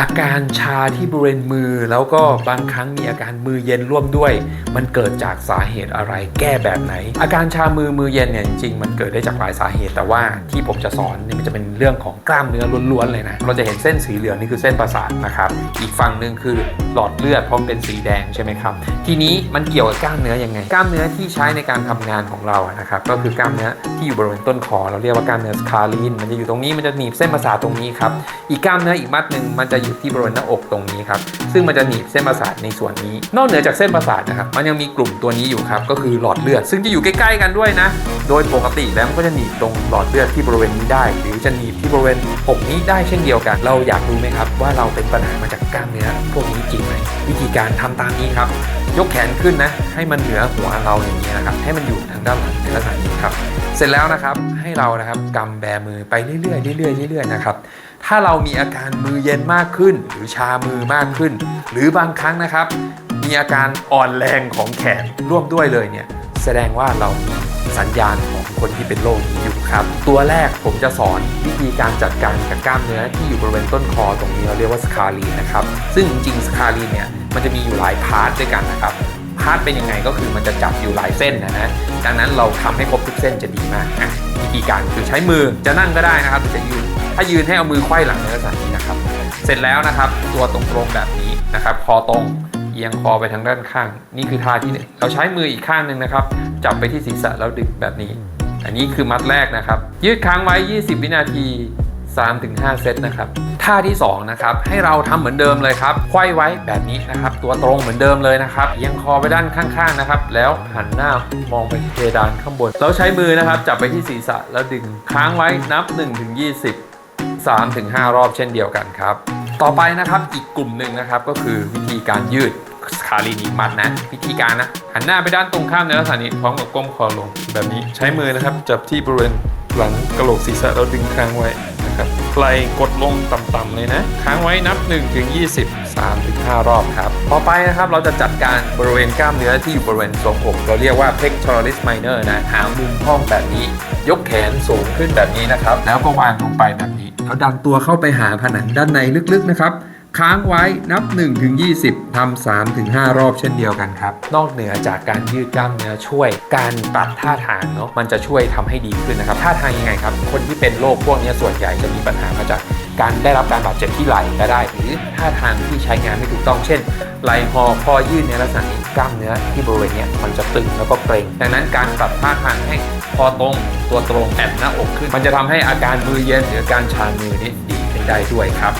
อาการชาที่บริเวณมือแล้วก็บางครั้งมีอาการมือเย็นร่วมด้วย มันเกิดจากสาเหตุอะไรแก้แบบไหน อาการชามือมือเย็นเนี่ยจริงๆมันเกิดได้จากหลายสาเหตุแต่ว่าที่ผมจะสอนเนี่ยมันจะเป็นเรื่องของกล้ามเนื้อล้วนๆเลยนะเราจะเห็นเส้นสีเหลืองนี่คือเส้นประสาทนะครับอีกฝั่งหนึ่งคือ หลอดเลือดเพราะมันเป็นสีแดงใช่ไหมครับ ทีนี้มันเกี่ยวกับกล้ามเนื้อยังไง กล้ามเนื้อที่ใช้ในการทำงานของเรานะครับก็คือกล้ามเนื้อที่อยู่บริเวณต้นคอ เราเรียกว่ากล้ามเนื้อสคาลีนมันจะอยู่ตรงนี้มันจะหนีบเส้นประสาทตรงนี้ครับอีกกล้ามเนื้ออีกมัดหนึ่งมันจะอยู่ที่บริเวณหน้าอกตรงนี้ครับซึ่งมันจะหนีบเส้นประสาทในส่วนนี้ นอกเหนือจากเส้นประสาทนะครับมันยังมีกลุ่มตัวนี้อยู่ครับก็คือหลอดเลือด ซึ่งจะอยู่ใกล้ ๆ กันด้วยนะ โดยปกติแล้วมันก็จะหนีบตรงหลอดเลือดที่บริเวณนี้ได้ หรือจะหนีบที่บริเวณอกนี้ได้เช่นเดียวกัน เราอยากรู้ไหมครับว่าเราเป็นปัญหามาจากกล้ามเนื้อพวกนี้จริงวิธีการทำตามนี้ครับ ยกแขนขึ้นนะ ให้มันเหนือหัวเราอย่างนี้นะครับ ให้มันอยู่ทางด้านหลังในลักษณะนี้ครับ เสร็จแล้วนะครับให้เรานะครับกำแบมือไปเรื่อยๆเรื่อยๆเรื่อยๆนะครับถ้าเรามีอาการมือเย็นมากขึ้น หรือชามือมากขึ้น หรือบางครั้งนะครับ มีอาการอ่อนแรงของแขนร่วมด้วยเลยเนี่ยแสดงว่าเรามีสัญญาณของ คนที่เป็นโรคนี้อยู่ครับ ตัวแรกผมจะสอนวิธีการจัดการกับกล้ามเนื้อที่อยู่บริเวณต้นคอตรงนี้เราเรียกว่าสคาลีนนะครับ ซึ่งจริงๆสคาลีนเนี่ยมันจะมีอยู่หลายพาร์ทด้วยกันนะครับพาร์ทเป็นยังไงก็คือมันจะจับอยู่หลายเส้นนะนะดังนั้นเราทำให้ครบทุกเส้นจะดีมากอะวิธีการคือใช้มือจะนั่งก็ได้นะครับจะยืนถ้ายืนให้เอามือไขว้หลังในลักษณะนี้นะครับ เสร็จแล้วนะครับ ตัวตรงๆแบบนี้นะครับ คอตรงเอียงคอไปทางด้านข้าง นี่คือท่าที่หนึ่งเราใช้มืออีกข้างหนึ่งนะครับ จับไปที่ศีรษะแล้วดึงแบบนี้ อันนี้คือมัดแรกนะครับ ยืดค้างไว้ 20 วินาที 3-5 เซตนะครับท่าที่2นะครับให้เราทำเหมือนเดิมเลยครับไขว้ไว้แบบนี้นะครับ ตัวตรงเหมือนเดิมเลยนะครับเอียงคอไปด้านข้างๆนะครับ แล้วหันหน้ามองไปเพดานข้างบน เราใช้มือนะครับ จับไปที่ศีรษะแล้วดึงค้างไว้นับ 1-20 3-5 รอบเช่นเดียวกันครับ ต่อไปนะครับอีกกลุ่มหนึ่งนะครับก็คือวิธีการยืด คาลีนิมัดนะ วิธีการนะ หันหน้าไปด้านตรงข้ามในลักษณะนี้พร้อมกับก้มคอลงแบบนี้ใช้มือนะครับจับที่บริเวณหลังกระโหลกศีรษะแล้วดึงค้างไว้นะครับไหล่กดลงต่ำๆเลยนะ ค้างไว้นับ 1 ถึง 20 3 ถึง 5 รอบครับต่อไปนะครับเราจะจัดการบริเวณกล้ามเนื้อที่อยู่บริเวณทรวงอก เราเรียกว่า pectoralis minor นะ หามุมห้องแบบนี้ ยกแขนสูงขึ้นแบบนี้นะครับ แล้วก็วางลงไปแบบนี้ แล้วดันตัวเข้าไปหาผนังด้านในลึกๆนะครับ ค้างไว้นับ1ถึง20ทำ3ถึง5รอบเช่นเดียวกันครับ นอกเหนือจากการยืดกล้ามเนื้อช่วย การปรับท่าทางเนาะมันจะช่วยทำให้ดีขึ้นนะครับท่าทางยังไงครับ คนที่เป็นโรคพวกนี้ส่วนใหญ่จะมีปัญหามาจากการได้รับการบาดเจ็บที่ไหล่ก็ได้ หรือท่าทางที่ใช้งานไม่ถูกต้องเช่นไหล่หอคอยืดในลักษณะนี้กล้ามเนื้อที่บริเวณนี้มันจะตึงแล้วก็เกร็งดังนั้นการปรับท่าทางให้คอตรงตัวตรงแอนหน้าอกขึ้น มันจะทำให้อาการมือเย็นหรือการชามือนี้ดีขึ้นได้ด้วยครับ